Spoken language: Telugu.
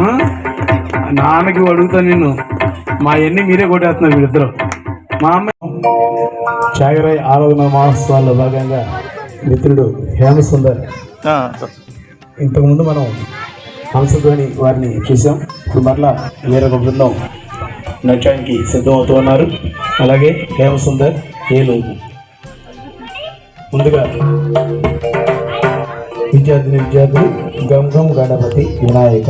ఆ? నాన్నకి అడుగుతా నిన్ను. మా ఎన్ని మీరే కొట్టేస్తున్నారు మీరిద్దరు మా అమ్మ త్యాగరాయ ఆరాధన మహోత్సవాల్లో భాగంగా మిత్రుడు హేమసుందర్. ఇంతకుముందు మనం హంసధ్వని వారిని చూసాం. ఇప్పుడు మరలా వేరొక బృందం నృత్యానికి సిద్ధమవుతూ ఉన్నారు. అలాగే హేమసుందర్ ఏలు ముందుగా విద్యార్థిని విద్యార్థులు గం గం గణపతి వినాయక